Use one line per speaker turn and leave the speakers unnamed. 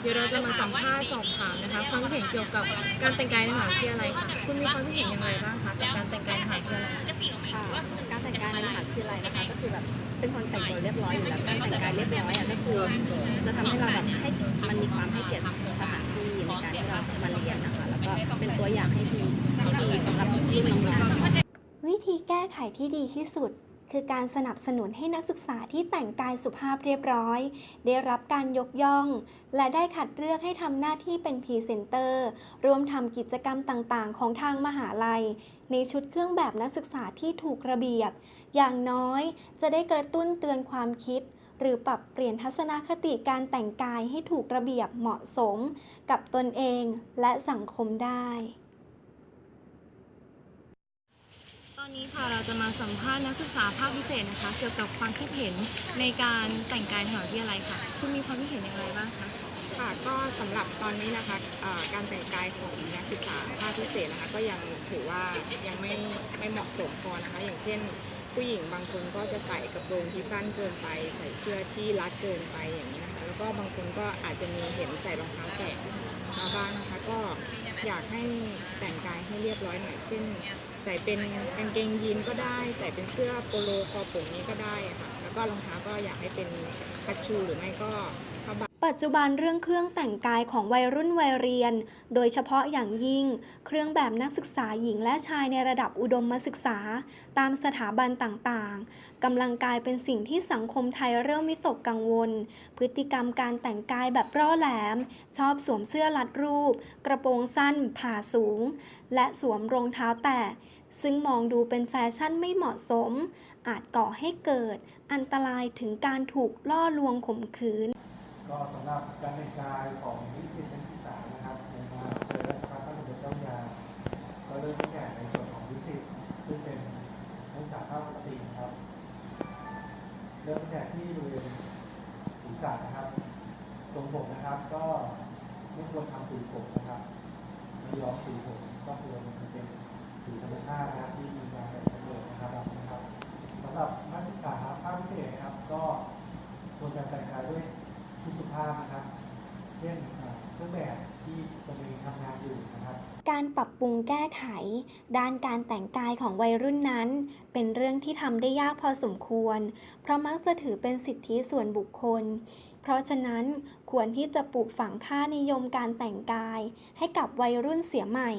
เดี๋ยวเราจะมาสัมภาษณ์สอบถามนะคะความคิดเห็นเกี่ยวกับการแต่งกายในมหาวิทยาลัยค่ะ คุณมีความคิดเห็นอย่างไรบ้างคะกับการแต่งกายในมหาวิทยาลัย
ค่ะการแต่งกายในมหาวิทยาลัยนะคะก็คือแบบเป็นคนแต่งตัวเรียบร้อยอยู่แล้วการแต่งกายเรียบร้อยอะก็คือจะทำให้เราแบบให้มันมีความให้เกียรติสถานที่ในการที่เรามาเรียนนะคะแล้วก็เป็นตัวอย่างให้ดีที่ดีสำหรับรุ่นน้องๆ
วิธีแก้ไขที่ดีที่สุด คือการสนับสนุนให้นักศึกษาที่แต่งกายสุภาพเรียบร้อย ได้รับการยกย่อง และได้คัดเลือกให้ทำหน้าที่เป็นพรีเซนเตอร์ร่วมทำกิจกรรมต่างๆ ของทางมหาลัย ในชุดเครื่องแบบนักศึกษาที่ถูกระเบียบ อย่างน้อยจะได้กระตุ้นเตือนความคิดหรือปรับเปลี่ยนทัศนคติการแต่งกายให้ถูกระเบียบเหมาะสม กับตนเองและสังคมได้
ต อนนี้ค่ะเราจะมาสัมภาษณ์นักศึกษาภาคพิเศษนะคะ เกี่ยวกับความคิดเห็นในการแต่งกายมหาวิทยาลัยค่ะ คุณมีความคิดเห็นอย่างไรบ้างคะ
ค่ะก็สำหรับตอนนี้นะคะการแต่งกายของนักศึกษาภาคพิเศษนะคะก็ยังถือว่ายังไม่ไม่เหมาะสมพอนะคะ อย่างเช่น ผู้หญิงบางคนก็จะใส่กระโปรงที่สั้นเกินไป ใส่เสื้อที่รัดเกินไปอย่างนี้นะคะแล้วก็บางคนก็อาจจะมีเห็นใส่รองเท้าแตะมาบ้างนะคะก็ อยากให้แต่งกายให้เรียบร้อยหน่อยเช่นใส่เป็นกางเกงยีนก็ได้ ใส่เป็นเสื้อโปโลคอโปงนี้ก็ได้ค่ะแล้วก็รองเท้าก็อยากให้เป็นคัชชูหรือไม่ก็ผ้าใบ
ปัจจุบันเรื่องเครื่องแต่งกายของวัยรุ่นวัยเรียน โดยเฉพาะอย่างยิ่ง เครื่องแบบนักศึกษาหญิงและชายในระดับอุดมศึกษา ตามสถาบันต่างๆกำลังกลายเป็นสิ่งที่สังคมไทยเริ่มวิตกกังวล พฤติกรรมการแต่งกายแบบร่อแหลม ชอบสวมเสื้อลัดรูป กระโปรงสั้น ผ่าสูง และสวมรองเท้าแตะซึ่งมองดูเป็นแฟชั่นไม่เหมาะสม อาจก่อให้เกิด อันตรายถึงการถูกล่อลวงข่มขืน
ก็สำหรับการแต่งกายของนิสิตนักศึกษานะครับในมหาวิทยาลัยราชภัฏพระสมเด็จเจ้าพระยาก็เริ่มตั้งแต่ในส่วนของนิสิตซึ่งเป็นนักศึกษาภาคปกติครับ เริ่มตั้งแต่ที่บริเวณศีรษะนะครับทรงผมนะครับก็ไม่ควรทำสีผมนะครับไม่ย้อมสีผมก็ควรจะเป็นสีธรรมชาตินะครับที่มีการแต่งประโยชน์นะครับนะครับสำหรับนักศึกษาภาคพิเศษนะครับ ก็ควรจะแต่งกายด้วย ชุดสุภาพนะครับ เช่นเครื่องแบบที่กำลังทำงานอยู่นะครับ
การปรับปรุงแก้ไข ด้านการแต่งกายของวัยรุ่นนั้น เป็นเรื่องที่ทำได้ยากพอสมควร เพราะมักจะถือเป็นสิทธิส่วนบุคคล เพราะฉะนั้นควรที่จะปลูกฝังค่านิยมการแต่งกาย ให้กับวัยรุ่นเสียใหม่